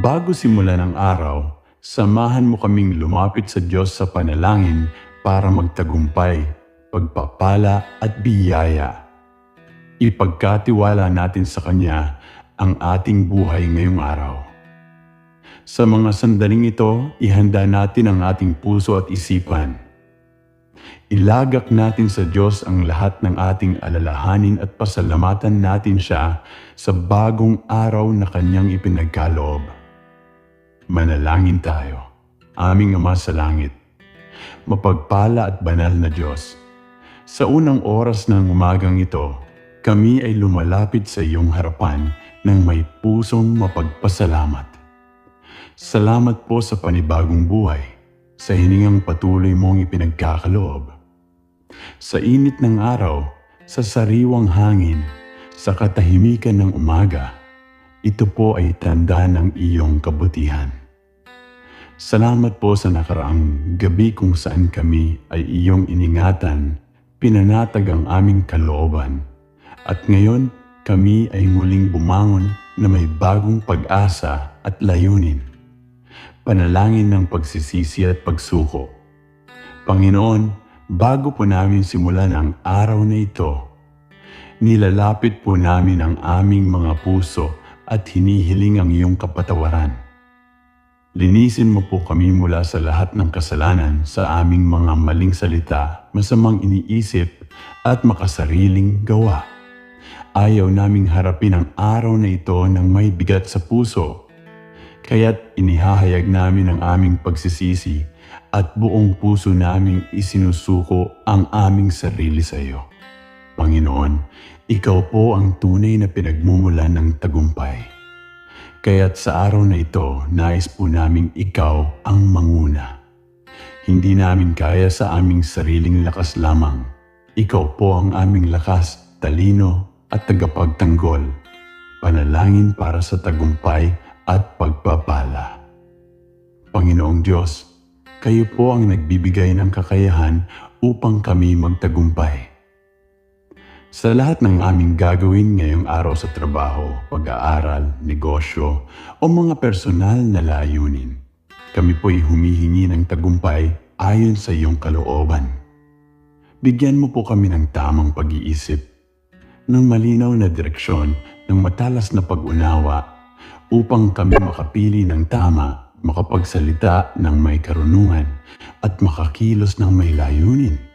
Bago simulan ang araw, samahan mo kaming lumapit sa Diyos sa panalangin para magtagumpay, pagpapala at biyaya. Ipagkatiwala natin sa Kanya ang ating buhay ngayong araw. Sa mga sandaling ito, ihanda natin ang ating puso at isipan. Ilagak natin sa Diyos ang lahat ng ating alalahanin at pasalamatan natin siya sa bagong araw na Kanyang ipinagkaloob. Manalangin tayo. Aming Ama sa Langit, mapagpala at banal na Diyos. Sa unang oras ng umagang ito, kami ay lumalapit sa iyong harapan ng may pusong mapagpasalamat. Salamat po sa panibagong buhay, sa hiningang patuloy mong ipinagkakaloob. Sa init ng araw, sa sariwang hangin, sa katahimikan ng umaga, ito po ay tanda ng iyong kabutihan. Salamat po sa nakaraang gabi kung saan kami ay iyong iningatan, pinanatag ang aming kalooban. At ngayon, kami ay muling bumangon na may bagong pag-asa at layunin. Panalangin ng pagsisisi at pagsuko. Panginoon, bago po namin simulan ang araw na ito, nilalapit po namin ang aming mga puso at hinihiling ang iyong kapatawaran. Linisin mo po kami mula sa lahat ng kasalanan sa aming mga maling salita, masamang iniisip at makasariling gawa. Ayaw naming harapin ang araw na ito ng may bigat sa puso. Kaya't inihahayag namin ang aming pagsisisi at buong puso naming isinusuko ang aming sarili sa iyo. Panginoon, Ikaw po ang tunay na pinagmumulan ng tagumpay. Kaya't sa araw na ito, nais po naming ikaw ang manguna. Hindi namin kaya sa aming sariling lakas lamang. Ikaw po ang aming lakas, talino at tagapagtanggol. Panalangin para sa tagumpay at pagpapala. Panginoong Diyos, kayo po ang nagbibigay ng kakayahan upang kami magtagumpay. Sa lahat ng aming gagawin ngayong araw sa trabaho, pag-aaral, negosyo o mga personal na layunin, kami po'y humihingi ng tagumpay ayon sa iyong kalooban. Bigyan mo po kami ng tamang pag-iisip, ng malinaw na direksyon, ng matalas na pag-unawa upang kami makapili ng tama, makapagsalita ng may karunungan at makakilos ng may layunin.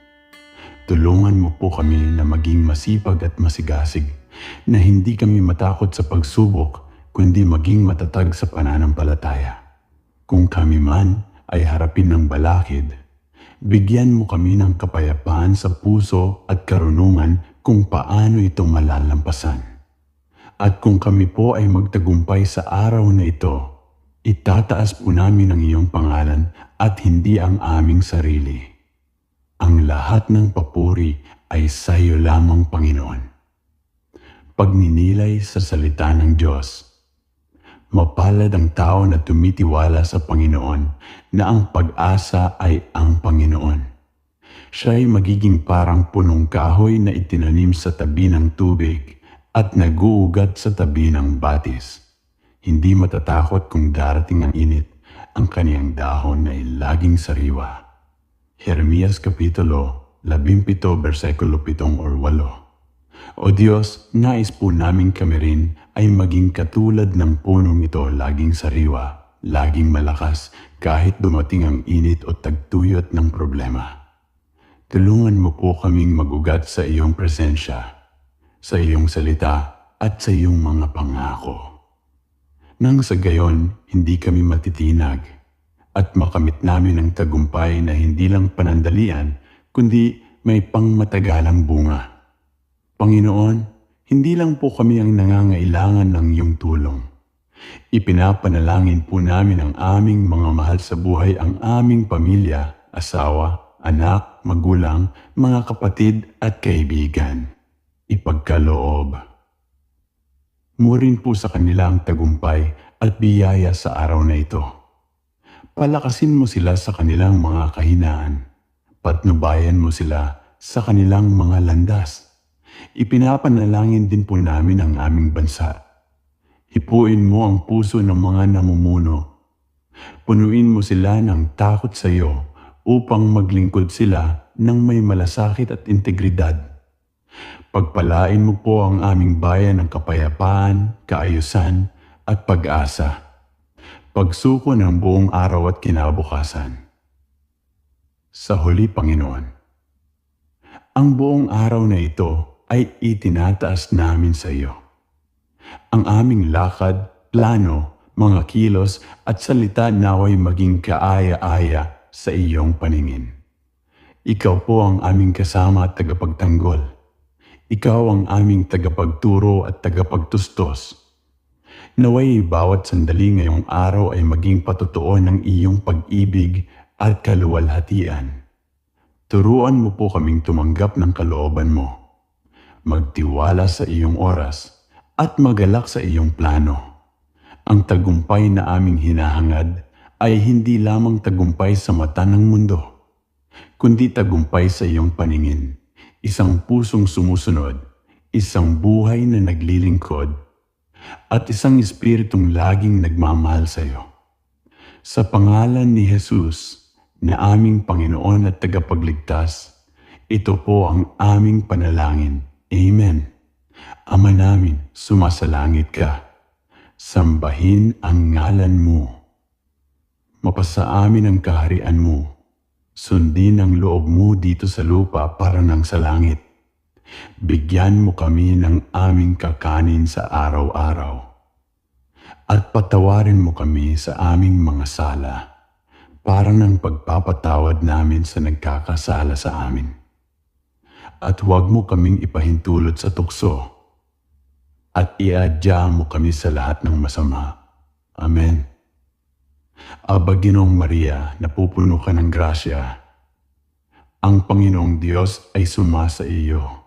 Tulungan mo po kami na maging masipag at masigasig, na hindi kami matakot sa pagsubok, kundi maging matatag sa pananampalataya. Kung kami man ay harapin ng balakid, bigyan mo kami ng kapayapaan sa puso at karunungan kung paano ito malalampasan. At kung kami po ay magtagumpay sa araw na ito, itataas po namin ang iyong pangalan at hindi ang aming sarili. Ang lahat ng papuri ay sa iyo lamang, Panginoon. Pagninilay sa salita ng Diyos. Mapalad ang tao na tumitiwala sa Panginoon na ang pag-asa ay ang Panginoon. Siya ay magiging parang punong kahoy na itinanim sa tabi ng tubig at naguugat sa tabi ng batis. Hindi matatakot kung darating ang init, ang kaniyang dahon ay laging sariwa. Jeremias Kapitulo 17 versikulo 7 or 8. O Diyos, nais po namin kami rin ay maging katulad ng punong ito laging sariwa, laging malakas kahit dumating ang init o tagtuyot ng problema. Tulungan mo po kaming magugat sa iyong presensya, sa iyong salita at sa iyong mga pangako. Nang sa gayon, hindi kami matitinag at makamit namin ang tagumpay na hindi lang panandalian, kundi may pangmatagalang bunga. Panginoon, hindi lang po kami ang nangangailangan ng iyong tulong. Ipinapanalangin po namin ang aming mga mahal sa buhay, ang aming pamilya, asawa, anak, magulang, mga kapatid at kaibigan. Ipagkaloob. Murin po sa kanila ang tagumpay at biyaya sa araw na ito. Palakasin mo sila sa kanilang mga kahinaan. Patnubayan mo sila sa kanilang mga landas. Ipinapanalangin din po namin ang aming bansa. Hipuin mo ang puso ng mga namumuno. Punuin mo sila ng takot sa iyo upang maglingkod sila ng may malasakit at integridad. Pagpalain mo po ang aming bayan ng kapayapaan, kaayusan at pag-asa. Pagsuko ng buong araw at kinabukasan. Sa huli, Panginoon, ang buong araw na ito ay itinataas namin sa iyo. Ang aming lakad, plano, mga kilos at salita naway maging kaaya-aya sa iyong paningin. Ikaw po ang aming kasama at tagapagtanggol. Ikaw ang aming tagapagturo at tagapagtustos. Naway bawat sandali ngayong araw ay maging patotoo ng iyong pag-ibig at kaluwalhatian. Turuan mo po kaming tumanggap ng kalooban mo. Magtiwala sa iyong oras at magalak sa iyong plano. Ang tagumpay na aming hinahangad ay hindi lamang tagumpay sa mata ng mundo, kundi tagumpay sa iyong paningin. Isang pusong sumusunod, isang buhay na naglilingkod, at isang espiritong laging nagmamahal sa iyo. Sa pangalan ni Jesus, na aming Panginoon at tagapagligtas, ito po ang aming panalangin. Amen. Ama namin, sumasalangit ka. Sambahin ang ngalan mo. Mapasa amin ang kaharian mo. Sundin ang loob mo dito sa lupa para nang sa langit. Bigyan mo kami ng aming kakanin sa araw-araw. At patawarin mo kami sa aming mga sala para ng pagpapatawad namin sa nagkakasala sa amin. At huwag mo kaming ipahintulot sa tukso at iadya mo kami sa lahat ng masama. Amen. Aba Ginoong Maria, napupuno ka ng grasya. Ang Panginoong Diyos ay sumasa iyo.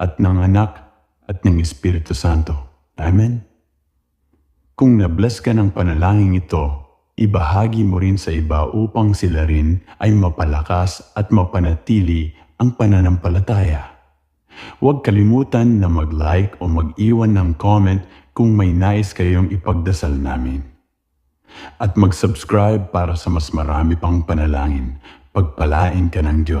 at ng Anak, at ng Espiritu Santo. Amen. Kung nabless ka ng panalangin ito, ibahagi mo rin sa iba upang sila rin ay mapalakas at mapanatili ang pananampalataya. Huwag kalimutan na mag-like o mag-iwan ng comment kung may nais kayong ipagdasal namin. At mag-subscribe para sa mas marami pang panalangin. Pagpalain ka ng Diyos.